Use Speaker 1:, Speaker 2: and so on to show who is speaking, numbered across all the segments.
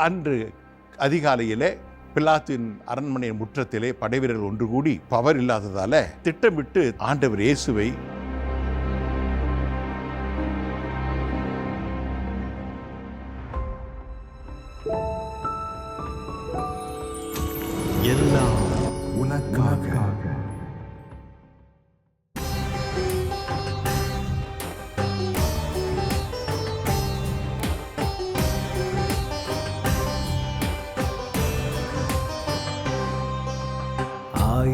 Speaker 1: அன்று அதிகாலையிலே பிலாத்தின் அரண்மனை முற்றத்திலே படைவீரர்கள் ஒன்று கூடி பவர் இல்லாததால திட்டமிட்டு ஆண்டவர் இயேசுவை
Speaker 2: எல்லாம் உனக்காக.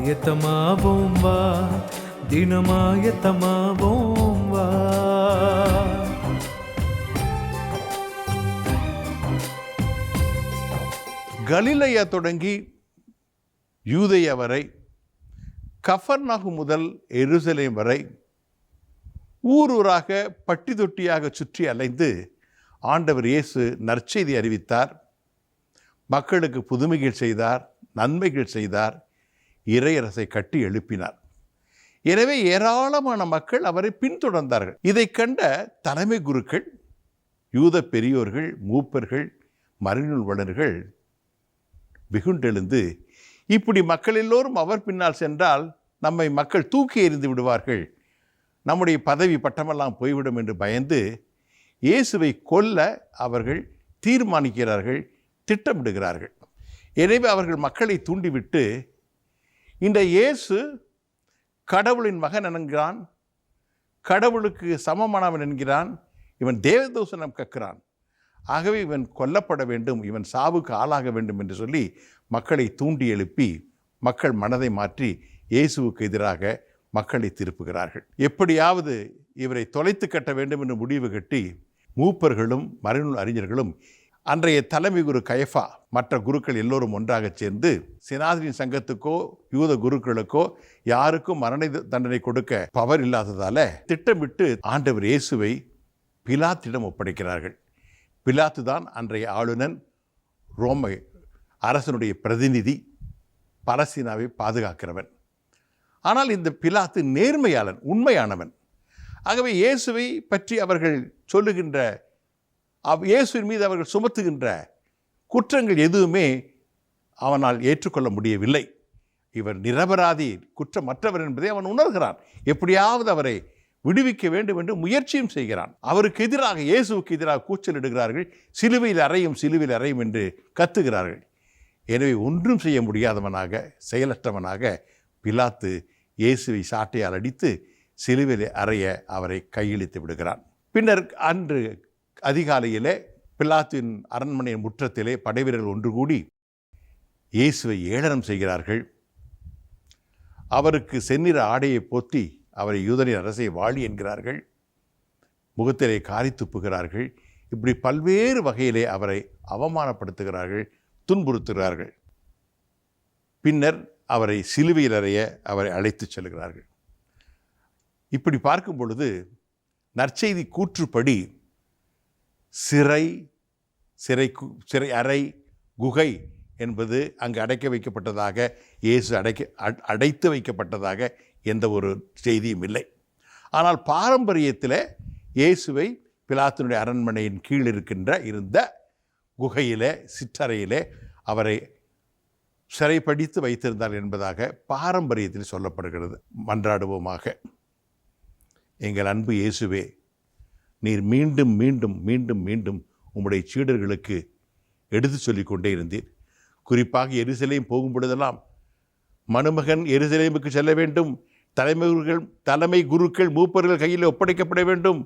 Speaker 3: ஆயத்தமாவோம் வா. தினமாயத்தமாவோம் வா.
Speaker 1: கலிலையா தொடங்கி யூதைய வரை கஃபர்நாகு முதல் எருசலேம் வரை ஊர் ஊராக பட்டி தொட்டியாக சுற்றி அலைந்து ஆண்டவர் இயேசு நற்செய்தி அறிவித்தார். மக்களுக்கு புதுமைகள் செய்தார் நன்மைகள் செய்தார். இறையரசை கட்டி எழுப்பினார். எனவே ஏராளமான மக்கள் அவரை பின்தொடர்ந்தார்கள். இதை கண்ட தலைமை குருக்கள் யூத பெரியோர்கள் மூப்பர்கள் மறைநூல் வளர்கள் வெகுண்டெழுந்து இப்படி மக்கள் எல்லோரும் அவர் பின்னால் சென்றால் நம்மை மக்கள் தூக்கி எறிந்து விடுவார்கள். நம்முடைய பதவி பட்டமெல்லாம் போய்விடும் என்று பயந்து இயேசுவை கொல்ல அவர்கள் தீர்மானிக்கிறார்கள் திட்டமிடுகிறார்கள். எனவே அவர்கள் மக்களை தூண்டிவிட்டு இந்த இயேசு கடவுளின் மகன் என்கிறான். கடவுளுக்கு சமமானவன் என்கிறான். இவன் தேவதூசனம் கற்கிறான். ஆகவே இவன் கொல்லப்பட வேண்டும். இவன் சாவுக்கு ஆளாக வேண்டும் என்று சொல்லி மக்களை தூண்டி எழுப்பி மக்கள் மனதை மாற்றி இயேசுவுக்கு எதிராக மக்களை திருப்புகிறார்கள். எப்படியாவது இவரை தொலைத்து கட்ட வேண்டும் என்று முடிவு கட்டி மூப்பர்களும் மறைநூல் அறிஞர்களும் அன்றைய தலைமை குரு கயஃபா மற்ற குருக்கள் எல்லோரும் ஒன்றாக சேர்ந்து சினாதிரின் சங்கத்துக்கோ யூத குருக்களுக்கோ யாருக்கும் மரண தண்டனை கொடுக்க பவர் இல்லாததால திட்டமிட்டு ஆண்டவர் இயேசுவை பிலாத்திடம் ஒப்படைக்கிறார்கள். பிலாத்து தான் அன்றைய ஆளுநன் ரோம அரசனுடைய பிரதிநிதி பலஸ்தீனாவை பாதுகாக்கிறவன். ஆனால் இந்த பிலாத்து நேர்மையாளன் உண்மையானவன். ஆகவே இயேசுவை பற்றி அவர்கள் சொல்லுகின்ற அவ் இயேசுவின் மீது அவர்கள் சுமத்துகின்ற குற்றங்கள் எதுவுமே அவனால் ஏற்றுக்கொள்ள முடியவில்லை. இவர் நிரபராதி குற்றமற்றவர் என்பதை அவன் உணர்கிறான். எப்படியாவது அவரை விடுவிக்க வேண்டும் என்று முயற்சியும் செய்கிறான். அவருக்கு எதிராக இயேசுவுக்கு எதிராக கூச்சலிடுகிறார்கள் சிலுவையில் அறையும் சிலுவையில் அறையும் என்று கத்துகிறார்கள். எனவே ஒன்றும் செய்ய முடியாதவனாக செயலற்றவனாக பிலாத்து இயேசுவை சாட்டையால் அடித்து சிலுவையில் அறைய அவரை கையளித்து விடுகிறான். பின்னர் அன்று அதிகாலையிலே பிலாத்தின் அரண்மனை முற்றத்திலே படைவீரர்கள் ஒன்று கூடி இயேசுவை ஏளனம் செய்கிறார்கள். அவருக்கு செந்நிற ஆடையை போத்தி அவரை யூதனின் அரசை வாழி என்கிறார்கள். முகத்திலே காரி துப்புகிறார்கள். இப்படி பல்வேறு வகையிலே அவரை அவமானப்படுத்துகிறார்கள் துன்புறுத்துகிறார்கள். பின்னர் அவரை சிலுவையில் அறைய அவரை அழைத்து செல்கிறார்கள். இப்படி பார்க்கும் பொழுது நற்செய்தி கூற்றுப்படி சிறை சிறை கு- சிறை அறை குகை என்பது அங்கு அடைக்க வைக்கப்பட்டதாக இயேசு அடைக்க அடைத்து வைக்கப்பட்டதாக எந்த ஒரு செய்தியும் இல்லை. ஆனால் பாரம்பரியத்தில் இயேசுவை பிலாத்தினுடைய அரண்மனையின் கீழ் இருக்கின்ற இருந்த குகையிலே சிற்றறையிலே அவரை சிறைப்படித்து வைத்திருந்தார் என்பதாக பாரம்பரியத்தில் சொல்லப்படுகிறது. மன்றாடுவோமாக. எங்கள் அன்பு இயேசுவே நீர் மீண்டும் மீண்டும் மீண்டும் மீண்டும் உம்முடைய சீடர்களுக்கு எடுத்து சொல்லிக் கொண்டே இருந்தீர். குறிப்பாக எருசலேம் போகும் பொழுதெல்லாம் மணமகன் எருசலேமுக்கு செல்ல வேண்டும். தலைமைகள் தலைமை குருக்கள் மூப்பர்கள் கையில் ஒப்படைக்கப்பட வேண்டும்.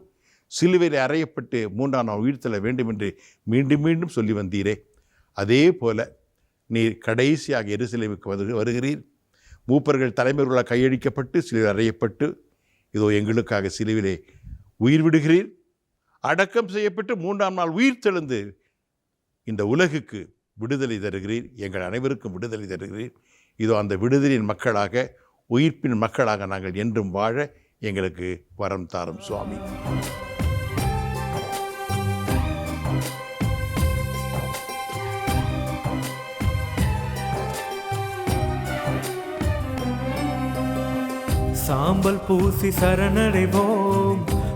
Speaker 1: சிலுவையில் அறையப்பட்டு மூன்றாம் நாள் தள்ள வேண்டும் என்று மீண்டும் மீண்டும் சொல்லி வந்தீரே. அதே போல நீர் கடைசியாக எருசலேமுக்கு வந்து வருகிறீர். மூப்பர்கள் தலைமைகளால் கையடிக்கப்பட்டு சிலுவையில் அறையப்பட்டு இதோ எங்களுக்காக சிலுவிலே உயிர் விடுகிறீர். அடக்கம் செய்யப்பட்டு மூன்றாம் நாள் உயிர் தெழுந்து இந்த உலகுக்கு விடுதலை தருகிறீர். எங்கள் அனைவருக்கும் விடுதலை தருகிறீர். இதோ அந்த விடுதலையின் மக்களாக உயிர்ப்பின் மக்களாக நாங்கள் என்றும் வாழ எங்களுக்கு வரம் தாரும் சுவாமி.
Speaker 3: சாம்பல் பூசி சரணடைவோம்.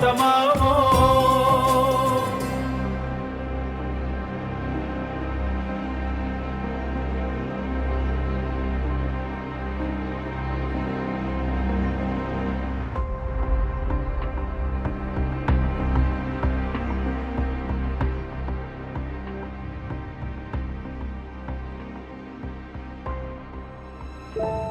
Speaker 3: நாம் ஆயத்தமாவோம்
Speaker 4: thank